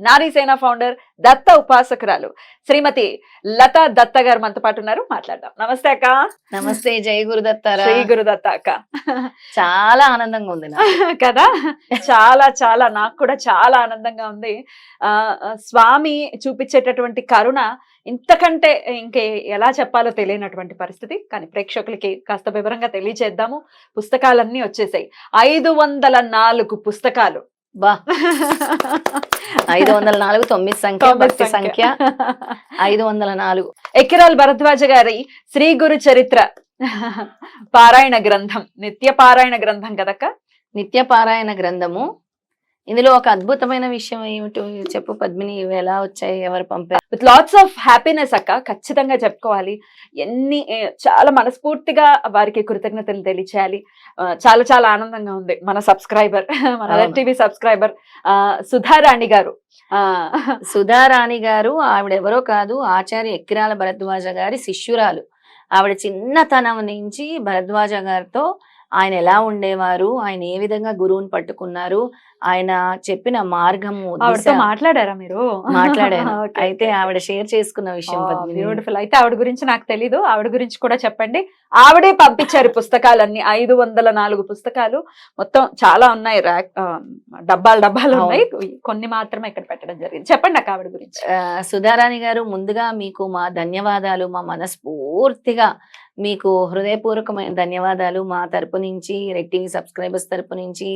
Narisena founder దత్త ఉపాసకురాలు. శ్రీమతి లతా దత్త గారు మనతో పాటు ఉన్నారు. మాట్లాడదాం. నమస్తే అక్క. నమస్తే. జయ గురుదత్తారా. శ్రీ గురుదత్త అక్క. చాలా ఆనందంగా ఉంది కదా? చాలా చాలా నాకు కూడా చాలా ఆనందంగా ఉంది. ఆ ఆ, స్వామి చూపించేటటువంటి కరుణ ఇంతకంటే ఇంకే ఎలా చెప్పాలో తెలియనటువంటి పరిస్థితి. కానీ ప్రేక్షకులకి కాస్త వివరంగా తెలియచేద్దాము. పుస్తకాలన్నీ వచ్చేసాయి. ఐదు వందల నాలుగు పుస్తకాలు బా. ఐదు వందల నాలుగు తొమ్మిది సంఖ్య భక్తి సంఖ్య. ఐదు వందల నాలుగు. ఎకిరాల్ భరద్వాజ గారి శ్రీ గురు చరిత్ర. పారాయణ గ్రంథం. నిత్య పారాయణ గ్రంథం కదక్క? నిత్య పారాయణ గ్రంథము ఇందులో ఒక అద్భుతమైన విషయం ఏమిటో చెప్పు పద్మిని ఇవి ఎలా వచ్చాయి ఎవరు పంపారు? విత్ లాట్స్ ఆఫ్ హ్యాపీనెస్ అక్క ఖచ్చితంగా చెప్పుకోవాలి. ఎన్ని చాలా మనస్ఫూర్తిగా వారికి కృతజ్ఞతలు తెలియచేయాలి. చాలా చాలా ఆనందంగా ఉంది. మన సబ్స్క్రైబర్ మన. టీవీ సబ్స్క్రైబర్ సుధారాణి గారు. ఆ, సుధారాణి గారు ఆవిడెవరో కాదు ఆచార్య ఎక్కిరాల భరద్వాజ గారి శిష్యురాలు. ఆవిడ చిన్నతనం నుంచి భరద్వాజ గారితో ఆయన ఎలా ఉండేవారు? ఆయన ఏ విధంగా గురువుని పట్టుకున్నారు? ఆయన చెప్పిన మార్గము మాట్లాడారా మీరు? మాట్లాడాను. అయితే ఆవిడ షేర్ చేసుకున్న విషయం. బ్యూటిఫుల్. అయితే ఆవిడ గురించి నాకు తెలీదు. ఆవిడ గురించి కూడా చెప్పండి. ఆవిడే పంపించారు పుస్తకాలన్నీ. ఐదు వందల నాలుగు పుస్తకాలు. మొత్తం చాలా ఉన్నాయి. ర్యాక్ డబ్బాలు డబ్బాలు. ఉన్నాయి. కొన్ని మాత్రమే ఇక్కడ పెట్టడం జరిగింది. చెప్పండి అక్క ఆవిడ గురించి. సుధారాణి గారు ముందుగా మీకు మా ధన్యవాదాలు. మా మనస్ఫూర్తిగా మీకు హృదయపూర్వకమైన ధన్యవాదాలు మా తరపు నుంచి రెడ్ టీవీ సబ్స్క్రైబర్స్ తరపు నుంచి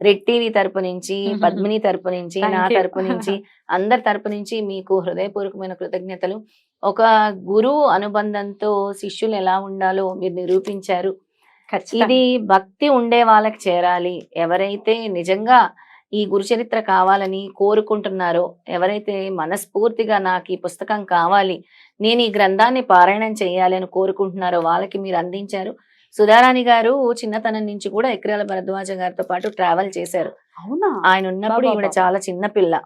రెడ్ టీవీ తరపు నుంచి. పద్మిని తరపు నుంచి నా. తరపు నుంచి అందరి తరపు నుంచి మీకు హృదయపూర్వకమైన కృతజ్ఞతలు ఒక గురువు అనుబంధంతో శిష్యులు ఎలా ఉండాలో మీరు నిరూపించారు. ఇది భక్తి ఉండే వాళ్ళకి చేరాలి ఎవరైతే నిజంగా ఈ గురుచరిత్ర కావాలని కోరుకుంటున్నారో ఎవరైతే మనస్ఫూర్తిగా నాకు ఈ పుస్తకం కావాలి నేను ఈ గ్రంథాన్ని పారాయణం చేయాలి అని కోరుకుంటున్నారో వాళ్ళకి మీరు అందించారు. సుధారాణి గారు చిన్నతనం నుంచి కూడా ఎక్రాల భరద్వాజ గారితో పాటు ట్రావెల్ చేశారు. అవునా? ఆయన ఉన్నప్పుడు ఈవిడ. చాలా చిన్న పిల్ల.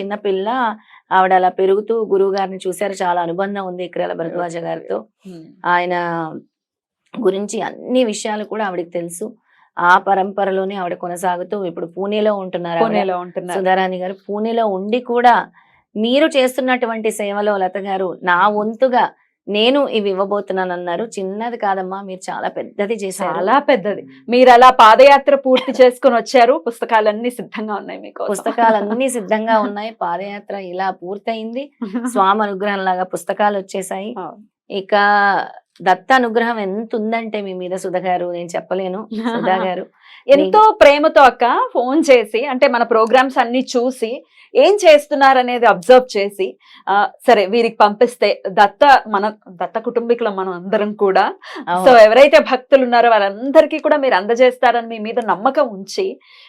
చిన్న పిల్ల ఆవిడ అలా పెరుగుతూ గురువు గారిని చూశారు. చాలా అనుబంధం ఉంది ఎక్రాల భరద్వాజ గారితో. ఆయన గురించి అన్ని విషయాలు కూడా ఆవిడకి తెలుసు. ఆ పరంపరలోనే ఆవిడ కొనసాగుతూ ఇప్పుడు పూణేలో ఉంటున్నారు. పూణేలో ఉంటున్నారు. సుధారాణి గారు పూణేలో ఉండి కూడా మీరు చేస్తున్నటువంటి సేవలో లత గారు నా వంతుగా నేను ఇవి ఇవ్వబోతున్నాను అన్నారు చిన్నది కాదమ్మా మీరు చాలా పెద్దది చేశారు. చాలా పెద్దది. మీరు అలా పాదయాత్ర పూర్తి చేసుకుని వచ్చారు. పుస్తకాలన్నీ సిద్ధంగా ఉన్నాయి మీకు పుస్తకాలన్నీ సిద్ధంగా ఉన్నాయి. పాదయాత్ర ఇలా పూర్తయింది. స్వామి అనుగ్రహం లాగా పుస్తకాలు వచ్చేసాయి. ఇక దత్త అనుగ్రహం ఎంత ఉందంటే మీ మీద సుధ గారు నేను చెప్పలేను. సుధా గారు ఎంతో ప్రేమతో అక్క ఫోన్ చేసి అంటే మన ప్రోగ్రామ్స్ అన్ని చూసి ఏం చేస్తున్నారు అనేది అబ్జర్వ్ చేసి ఆ, సరే వీరికి పంపిస్తే దత్త మన దత్త కుటుంబీకులం మనం అందరం కూడా సో. ఎవరైతే భక్తులు ఉన్నారో వాళ్ళందరికీ కూడా మీరు అందజేస్తారని మీ మీద నమ్మకం ఉంచి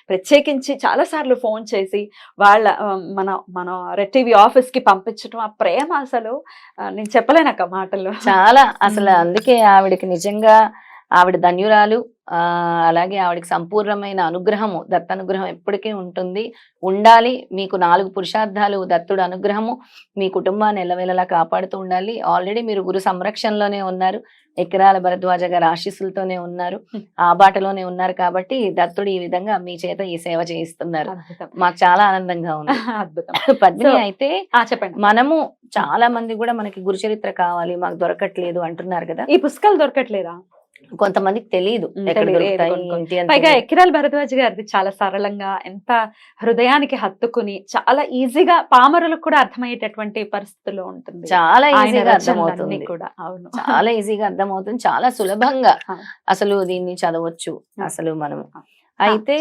ప్రత్యేకించి చాలా సార్లు ఫోన్ చేసి వాళ్ళ మన మన రెడ్ టీవీ ఆఫీస్కి పంపించడం ఆ ప్రేమ అసలు నేను చెప్పలేనక్క మాటలు చాలా అసలు. అందుకే ఆవిడకి నిజంగా ఆవిడ ధన్యురాలు. ఆ అలాగే ఆవిడకి సంపూర్ణమైన అనుగ్రహము దత్త అనుగ్రహం ఎప్పటికీ ఉంటుంది. ఉండాలి మీకు నాలుగు పురుషార్థాలు దత్తుడు అనుగ్రహము మీ కుటుంబాన్ని ఎల్లవేళలా కాపాడుతూ ఉండాలి. ఆల్రెడీ మీరు గురు సంరక్షణలోనే ఉన్నారు. ఎకరాల భరద్వాజ గారి ఆశీస్సులతోనే ఉన్నారు. ఆ బాటలోనే ఉన్నారు కాబట్టి దత్తుడు ఈ విధంగా మీ చేత ఈ సేవ చేయిస్తున్నారు. మాకు చాలా ఆనందంగా ఉంది. అద్భుతం. పద్మిని అయితే చెప్పండి. మనము చాలా మంది కూడా మనకి గురుచరిత్ర కావాలి మాకు దొరకట్లేదు అంటున్నారు కదా. ఈ పుస్తకాలు దొరకట్లేదా? కొంతమందికి తెలియదు పైగా. ఎకిరాల్ భరద్వాజ్ గారిది చాలా సరళంగా ఎంత హృదయానికి హత్తుకుని చాలా ఈజీగా పామరులకు కూడా అర్థమయ్యేటటువంటి పరిస్థితుల్లో ఉంటుంది చాలా ఈజీగా అర్థమవుతుంది కూడా అవును చాలా ఈజీగా అర్థమవుతుంది చాలా సులభంగా. అసలు దీన్ని చదవచ్చు. అసలు మనం. అయితే.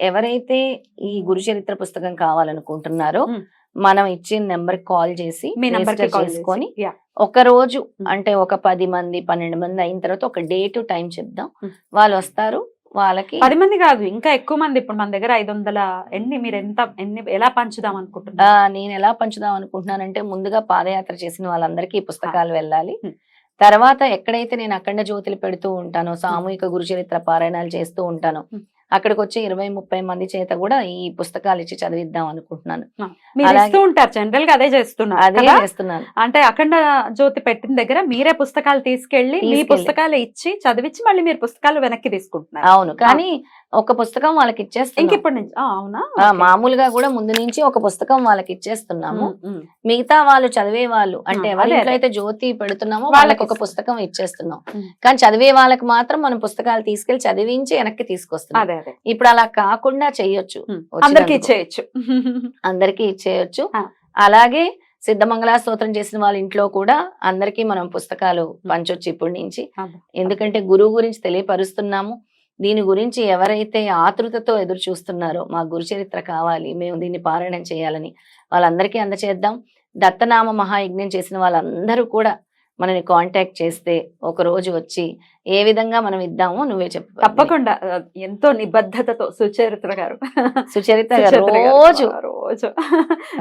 ఎవరైతే ఈ గురు చరిత్ర పుస్తకం కావాలనుకుంటున్నారో. మనం ఇచ్చిన నెంబర్ కాల్ చేసి మీ నంబర్ చేసుకొని ఒక రోజు ఉమ్. అంటే ఒక పది మంది పన్నెండు మంది అయిన తర్వాత ఒక డే టు టైం చెప్దాం ఉమ్. వాళ్ళు వస్తారు వాళ్ళకి పది మంది కాదు ఇంకా ఎక్కువ మంది ఇప్పుడు మన దగ్గర ఐదు వందల ఎన్ని మీరు ఎంత ఎన్ని ఎలా పంచుదాం ఆ, అనుకుంటున్నారు నేను ఎలా పంచుదాం అనుకుంటున్నానంటే ముందుగా పాదయాత్ర చేసిన వాళ్ళందరికీ ఈ పుస్తకాలు వెళ్ళాలి హ్మ్. తర్వాత ఎక్కడైతే నేను అఖండ జ్యోతులు పెడుతూ ఉంటానో సామూహిక గురుచరిత్ర పారాయణాలు చేస్తూ ఉంటానో. అక్కడికి వచ్చి ఇరవై ముప్పై మంది చేత కూడా ఈ పుస్తకాలు ఇచ్చి చదివిద్దాం అనుకుంటున్నాను ఉంటారు జనరల్గా అదే చేస్తున్నారు అదే? చేస్తున్నాను అంటే అఖండ జ్యోతి పెట్టిన దగ్గర మీరే పుస్తకాలు తీసుకెళ్ళి మీ. పుస్తకాలు ఇచ్చి చదివించి మళ్ళీ మీరు పుస్తకాలు వెనక్కి తీసుకుంటున్నారు అవును కానీ ఒక పుస్తకం వాళ్ళకి ఇంక ఇచ్చేస్తున్నాం ఇప్పటి నుంచి అవునా. మామూలుగా కూడా ముందు నుంచి ఒక పుస్తకం వాళ్ళకి ఇచ్చేస్తున్నాము. మిగతా వాళ్ళు చదివే వాళ్ళు అంటే ఆ, ఎవరి అదే, ఇంట్లో అదే. అయితే జ్యోతి పెడుతున్నామో వాళ్ళకి ఒక. పుస్తకం ఇచ్చేస్తున్నాం. కానీ చదివే వాళ్ళకి మాత్రం మనం పుస్తకాలు తీసుకెళ్ళి చదివించి వెనక్కి తీసుకొస్తున్నాం అదే ఇప్పుడు అలా కాకుండా. వచ్చినందుకు. అందరికి ఇచ్చేయచ్చు అందరికీ ఇచ్చేయచ్చు. అలాగే సిద్ధమంగళ స్తోత్రం చేసిన వాళ్ళ ఇంట్లో కూడా అందరికీ మనం పుస్తకాలు పంచొచ్చు ఇప్పటి నుంచి. ఎందుకంటే గురువు గురించి తెలియపరుస్తున్నాము దీని గురించి ఎవరైతే ఆతృతతో ఎదురు చూస్తున్నారో మా గురు చరిత్ర కావాలి మేము దీన్ని పారాయణం చేయాలని వాళ్ళందరికీ అందచేద్దాం దత్తనామ మహాయజ్ఞం చేసిన వాళ్ళందరూ కూడా మనని కాంటాక్ట్ చేస్తే ఒక రోజు వచ్చి ఏ విధంగా మనం ఇద్దామో నువ్వే చెప్పు తప్పకుండా. ఎంతో నిబద్ధతతో సుచరిత్ర గారు. సుచరిత సుచరిత్ర రోజు. రోజు.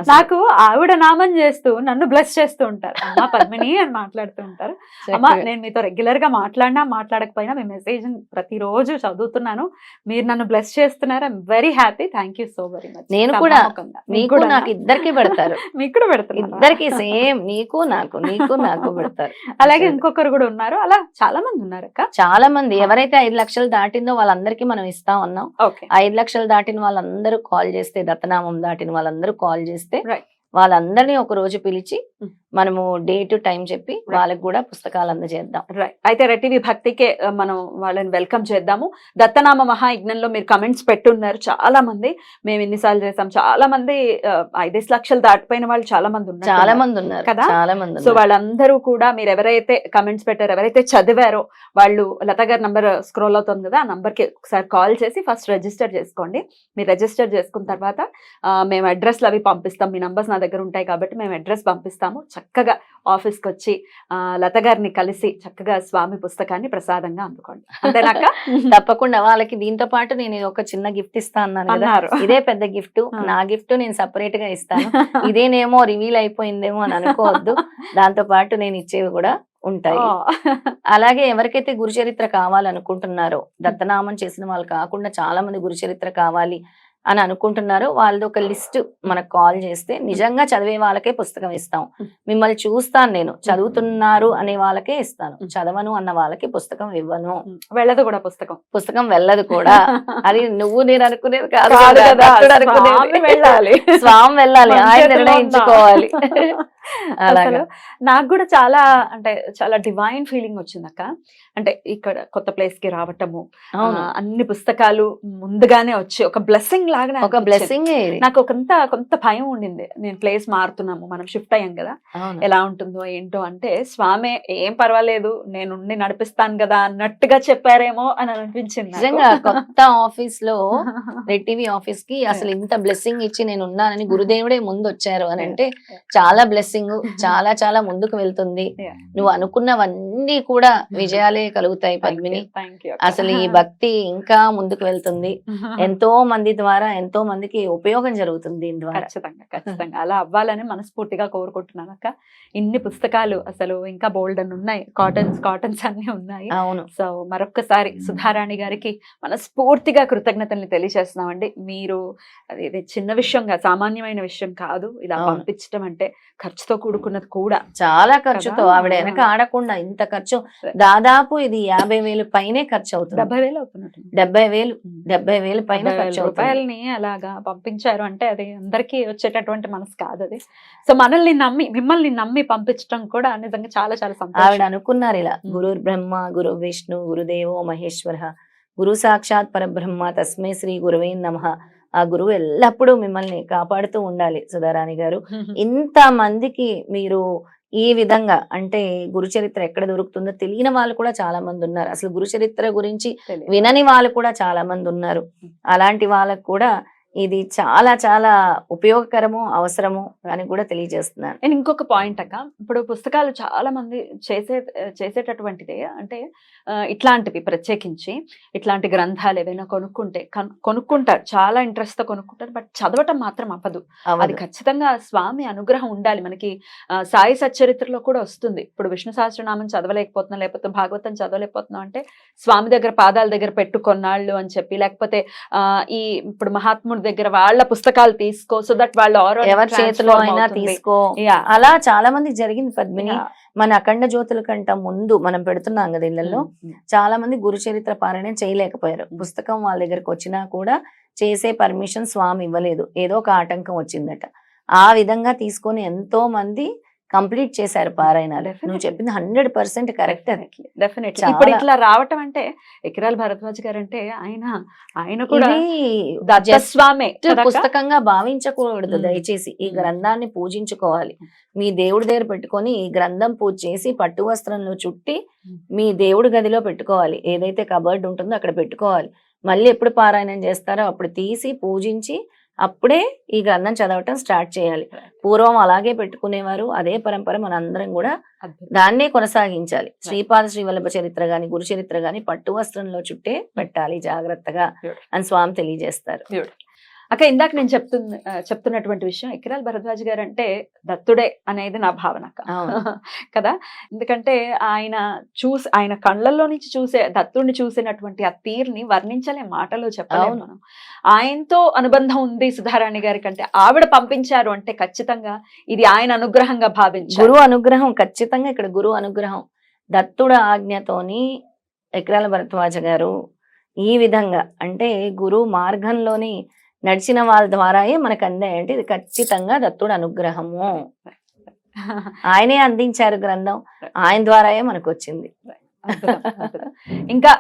నాకు ఆవిడ నామం చేస్తూ నన్ను బ్లెస్ చేస్తూ ఉంటారు. అమ్మా పద్మిని అని మాట్లాడుతూ ఉంటారు. అమ్మా. నేను మీతో రెగ్యులర్గా మాట్లాడినా మాట్లాడకపోయినా మీ మెసేజ్ ప్రతిరోజు చదువుతున్నాను. మీరు నన్ను బ్లెస్ చేస్తున్నారు? I'm very happy. Thank you so very much. నేను కూడా నీకు నాకు ఇద్దరికి పెడతారు. మీకు కూడా పెడుతున్నారు ఇద్దరికి సేమ్. నీకు నాకు నీకు నాకు పెడతారు. అలాగే ఇంకొకరు కూడా ఉన్నారు. అలా చాలా మంది ఉన్నారు. అక్క చాలా మంది ఎవరైతే ఐదు లక్షలు దాటిందో వాళ్ళందరికీ మనం ఇస్తా ఉన్నాం ఐదు లక్షలు దాటిన వాళ్ళందరూ కాల్ చేస్తే దత్తనామం దాటిన వాళ్ళందరూ కాల్ చేస్తే. వాళ్ళందరినీ ఒక రోజు పిలిచి. మనము డేట్ టైం చెప్పి Right. వాళ్ళకి కూడా పుస్తకాలు అందజేద్దాం. రైట్ అయితే రెట్టివి భక్తికే మనం వాళ్ళని వెల్కమ్ చేద్దాము. దత్తనామ మహాయజ్ఞంలో మీరు కమెంట్స్ పెట్టున్నారు చాలా మంది మేము ఎన్నిసార్లు చేసాం. చాలా మంది ఐదేసి లక్షలు దాటిపోయిన వాళ్ళు చాలా మంది ఉన్నారు చాలా మంది ఉన్నారు కదా? చాలా మంది సో వాళ్ళందరూ కూడా మీరు ఎవరైతే కమెంట్స్ పెట్టారో ఎవరైతే చదివారో వాళ్ళు లత గారి నంబర్ స్క్రోల్ అవుతుంది కదా ఆ నంబర్కి ఒకసారి కాల్ చేసి ఫస్ట్ రిజిస్టర్ చేసుకోండి. మీరు రిజిస్టర్ చేసుకున్న తర్వాత మేము అడ్రస్లు అవి పంపిస్తాం. మీ నంబర్స్ నా దగ్గర ఉంటాయి కాబట్టి మేము అడ్రస్ పంపిస్తాము. చక్కగా ఆఫీస్కి వచ్చి లత గారిని కలిసి చక్కగా స్వామి పుస్తకాన్ని ప్రసాదంగా అందుకోండి. అంతేనాక? తప్పకుండా వాళ్ళకి దీంతో పాటు నేను ఒక చిన్న గిఫ్ట్ ఇస్తా అన్నాను కదా. ఇదే పెద్ద గిఫ్ట్. నా గిఫ్ట్ నేను సపరేట్గా ఇస్తాను. ఇదేనేమో రివీల్ అయిపోయిందేమో అని అనుకోవద్దు. దాంతో పాటు నేను ఇచ్చేవి కూడా ఉంటాయి. అలాగే ఎవరికైతే గురు చరిత్ర కావాలనుకుంటున్నారో దత్తనామం చేసిన వాళ్ళు కాకుండా చాలా మంది గురు చరిత్ర కావాలి. అని అనుకుంటున్నారో. వాళ్ళది ఒక లిస్ట్ మనకు కాల్ చేస్తే నిజంగా చదివే వాళ్ళకే పుస్తకం ఇస్తాం. మిమ్మల్ని చూస్తాను నేను. చదువుతున్నారు అనే వాళ్ళకే ఇస్తాను. చదవను అన్న వాళ్ళకి పుస్తకం ఇవ్వను. వెళ్ళదు కూడా పుస్తకం. పుస్తకం వెళ్ళదు కూడా. అది నువ్వు నేను అనుకునేది కాదు అనుకునేది. వెళ్ళాలి. స్వామి వెళ్ళాలి. ఆయన? నిర్ణయించుకోవాలి. అసలు నాకు కూడా చాలా అంటే చాలా డివైన్ ఫీలింగ్ వచ్చింది అక్క అంటే ఇక్కడ కొత్త ప్లేస్కి రావటము అన్ని పుస్తకాలు ముందుగానే వచ్చి ఒక బ్లెస్సింగ్ లాగానే ఒక. బ్లెస్సింగ్ నాకు కొంత కొంత భయం ఉండింది. నేను ప్లేస్ మారుతున్నాము మనం షిఫ్ట్ అయ్యాం కదా. ఎలా ఉంటుందో ఏంటో అంటే స్వామి ఏం పర్వాలేదు నేను ఉండి నడిపిస్తాను కదా అన్నట్టుగా చెప్పారేమో అని అనిపించింది. నిజంగా కొత్త ఆఫీస్లో రెడ్ టీవీ ఆఫీస్కి అసలు ఇంత బ్లెస్సింగ్ ఇచ్చి నేను ఉన్నానని గురుదేవుడే ముందు వచ్చారు అని అంటే చాలా బ్లెస్సింగ్ చాలా చాలా ముందుకు వెళ్తుంది. నువ్వు అనుకున్నవన్నీ కూడా విజయాలే కలుగుతాయి పద్మిని. థ్యాంక్ యూ అసలు ఈ భక్తి ఇంకా ముందుకు వెళ్తుంది. ఎంతో మంది ద్వారా ఎంతో మందికి ఉపయోగం జరుగుతుంది దీని ద్వారా. ఖచ్చితంగా ఖచ్చితంగా. అలా అవ్వాలని మనస్ఫూర్తిగా కోరుకుంటున్నాను అక్క. ఇన్ని పుస్తకాలు అసలు ఇంకా బోల్డ్ అని ఉన్నాయి. కాటన్స్ కాటన్స్ అన్ని ఉన్నాయి. అవును. సో మరొక్కసారి సుధారాణి గారికి మనస్ఫూర్తిగా కృతజ్ఞతల్ని తెలియజేస్తున్నామండి. మీరు అది ఇది చిన్న విషయంగా సామాన్యమైన విషయం కాదు. ఇలా. పంపించడం అంటే ఖర్చుతో కూడుకున్నది కూడా. చాలా ఖర్చుతో? ఆవిడ వెనక ఆడకుండా ఇంత ఖర్చు. దాదాపు ఇది యాభై వేలు పైనే ఖర్చు అవుతుంది డెబ్బై వేలు అవుతున్నట్టు డెబ్బై వేలు డెబ్బై వేలు పైన ఖర్చు రూపాయలని అలాగా పంపించారు అంటే అది అందరికీ వచ్చేటటువంటి మనసు కాదు అది. సో మనల్ని నమ్మి మిమ్మల్ని నమ్మి పంపించడం కూడా నిజంగా చాలా చాలా ఆవిడ అనుకున్నారు ఇలా. గురు బ్రహ్మ గురు విష్ణు గురుదేవో మహేశ్వర గురు సాక్షాత్ పరబ్రహ్మ తస్మై శ్రీ గురువే నమ. ఆ గురువు ఎల్లప్పుడూ మిమ్మల్ని కాపాడుతూ ఉండాలి సుధారాణి గారు. ఇంత మందికి మీరు ఈ విధంగా అంటే గురు చరిత్ర ఎక్కడ దొరుకుతుందో తెలియని వాళ్ళు కూడా చాలా మంది ఉన్నారు. అసలు గురు చరిత్ర గురించి. వినని వాళ్ళు కూడా చాలా మంది ఉన్నారు. అలాంటి వాళ్ళకు కూడా ఇది చాలా చాలా ఉపయోగకరము అవసరము అని కూడా తెలియజేస్తున్నాను. నేను ఇంకొక పాయింట్ అక్క ఇప్పుడు పుస్తకాలు చాలా మంది చేసే చేసేటటువంటిదే అంటే ఇట్లాంటివి ప్రత్యేకించి ఇట్లాంటి గ్రంథాలు ఏవైనా కొనుక్కుంటే కన్- కొనుక్కుంటారు. చాలా ఇంట్రెస్ట్తో కొనుక్కుంటారు బట్ చదవటం మాత్రం అవ్వదు. అది. ఖచ్చితంగా స్వామి అనుగ్రహం ఉండాలి మనకి. సాయి సచ్చరిత్రలో కూడా వస్తుంది. ఇప్పుడు విష్ణు సహస్రనామం చదవలేకపోతున్నాం లేకపోతే భాగవతం చదవలేకపోతున్నాం అంటే స్వామి దగ్గర పాదాల దగ్గర పెట్టు కొన్నాళ్ళు అని చెప్పి లేకపోతే ఈ ఇప్పుడు మహాత్ముడి దగ్గర వాళ్ళ పుస్తకాలు తీసుకో సో దట్ వాళ్ళ ఎవరి చేతిలో అయినా. తీసుకో. అలా చాలా మంది జరిగింది పద్మిని. మన అఖండ జ్యోతుల కంట ముందు మనం పెడుతున్నాం కదా ఇళ్ళలో Mm. చాలా మంది గురు చరిత్ర పారాయణం చేయలేకపోయారు Mm. పుస్తకం వాళ్ళ దగ్గరకు వచ్చినా కూడా చేసే పర్మిషన్ స్వామి ఇవ్వలేదు ఏదో ఒక ఆటంకం వచ్చిందట ఆ విధంగా తీసుకొని ఎంతో మంది కంప్లీట్ చేశారు పారాయణాలు. నువ్వు చెప్పింది హండ్రెడ్ పర్సెంట్ కరెక్ట్ ఇప్పుడు ఇట్లా రావటం అంటే ఎకరాల భరద్వాజ్ గారు అంటే ఆయన ఆయన కూడా? పుస్తకంగా భావించకూడదు మ్మ్. దయచేసి ఈ మ్మ్. గ్రంథాన్ని పూజించుకోవాలి మీ దేవుడి దగ్గర పెట్టుకొని ఈ గ్రంథం పూజ చేసి పట్టు వస్త్రంలో చుట్టి మ్మ్. మీ దేవుడి గదిలో పెట్టుకోవాలి ఏదైతే కబర్డ్ ఉంటుందో అక్కడ పెట్టుకోవాలి మళ్ళీ ఎప్పుడు పారాయణం చేస్తారో అప్పుడు తీసి పూజించి అప్పుడే ఈ గ్రంథం చదవటం స్టార్ట్ చేయాలి. పూర్వం అలాగే పెట్టుకునేవారు అదే పరంపర మనందరం కూడా. దాన్నే కొనసాగించాలి. శ్రీపాద శ్రీవల్లభ చరిత్ర గాని గురు చరిత్ర గాని పట్టు వస్త్రంలో చుట్టే పెట్టాలి జాగ్రత్తగా. అని స్వామి తెలియజేస్తారు. అక్క ఇందాక నేను చెప్తున్న చెప్తున్నటువంటి విషయం ఎకరాల భరద్వాజ్ గారు అంటే దత్తుడే అనేది నా భావన. కదా? ఎందుకంటే ఆయన చూసి ఆయన కళ్ళల్లో నుంచి చూసే దత్తుడిని చూసినటువంటి ఆ తీరుని వర్ణించలే మాటలో చెప్పలేము. మనం. ఆయనతో అనుబంధం ఉంది సుధారాణి గారి కంటే. ఆవిడ పంపించారు అంటే ఖచ్చితంగా ఇది ఆయన అనుగ్రహంగా భావించారు. గురువు అనుగ్రహం ఖచ్చితంగా ఇక్కడ గురువు అనుగ్రహం. దత్తుడ ఆజ్ఞతోని ఎకరాల భరద్వాజ గారు ఈ విధంగా అంటే గురువు మార్గంలోని నడిచిన వాళ్ళ ద్వారాయే మనకు అందాయి అంటే ఇది ఖచ్చితంగా దత్తుడు అనుగ్రహము. ఆయనే అందించారు గ్రంథం. ఆయన ద్వారాయే మనకు వచ్చింది. ఇంకా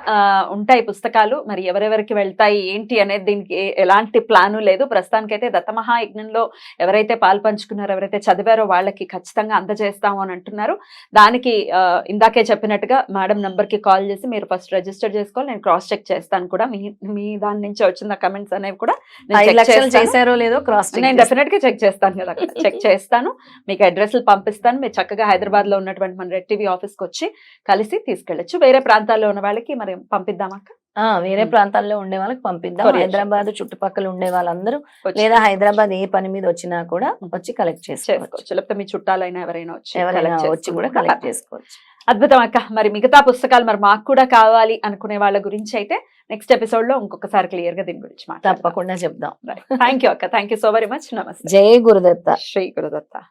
ఉంటాయి పుస్తకాలు. మరి ఎవరెవరికి వెళ్తాయి ఏంటి అనేది దీనికి ఎలాంటి ప్లాను లేదు. ప్రస్తుతానికైతే దత్తమహాయజ్ఞంలో ఎవరైతే పాల్పంచుకున్నారో ఎవరైతే చదివారో వాళ్ళకి ఖచ్చితంగా అందజేస్తాము అని అంటున్నారు. దానికి ఇందాకే చెప్పినట్టుగా మేడం నంబర్కి కాల్ చేసి మీరు ఫస్ట్ రిజిస్టర్ చేసుకోవాలి. నేను క్రాస్ చెక్ చేస్తాను కూడా. మీ మీ దాని నుంచి వచ్చిన కమెంట్స్ అనేవి కూడా. చేశారో లేదో క్రాస్ నేను డెఫినెట్గా చెక్ చేస్తాను కదా. చెక్ చేస్తాను. మీకు అడ్రస్లు పంపిస్తాను. మీరు చక్కగా హైదరాబాద్లో ఉన్నటువంటి మన రెడ్ టీవీ ఆఫీస్కి వచ్చి కలిసి తీసుకెళ్ళొచ్చు వేరే ప్రాంతాల్లో ఉన్న వాళ్ళకి మరి పంపిద్దామక్క వేరే. ప్రాంతాల్లో ఉండే వాళ్ళకి పంపిద్దాం. హైదరాబాద్ చుట్టుపక్కల ఉండే వాళ్ళందరూ లేదా హైదరాబాద్ ఏ పని మీద వచ్చినా కూడా. వచ్చి కలెక్ట్ చేసుకోవచ్చు. లేకపోతే మీ చుట్టాలైనా ఎవరైనా వచ్చి ఎవరైనా వచ్చి కూడా కలెక్ట్ చేసుకోవచ్చు. అద్భుతం అక్క. మరి మిగతా పుస్తకాలు మరి మాకు కూడా కావాలి అనుకునే వాళ్ళ గురించి అయితే నెక్స్ట్ ఎపిసోడ్లో ఇంకొకసారి క్లియర్గా దీని గురించి తప్పకుండా చెప్దాం. థ్యాంక్ యూ అక్క. Thank you so very much నమస్తే జై గురుదత్త. శ్రీ గురుదత్త.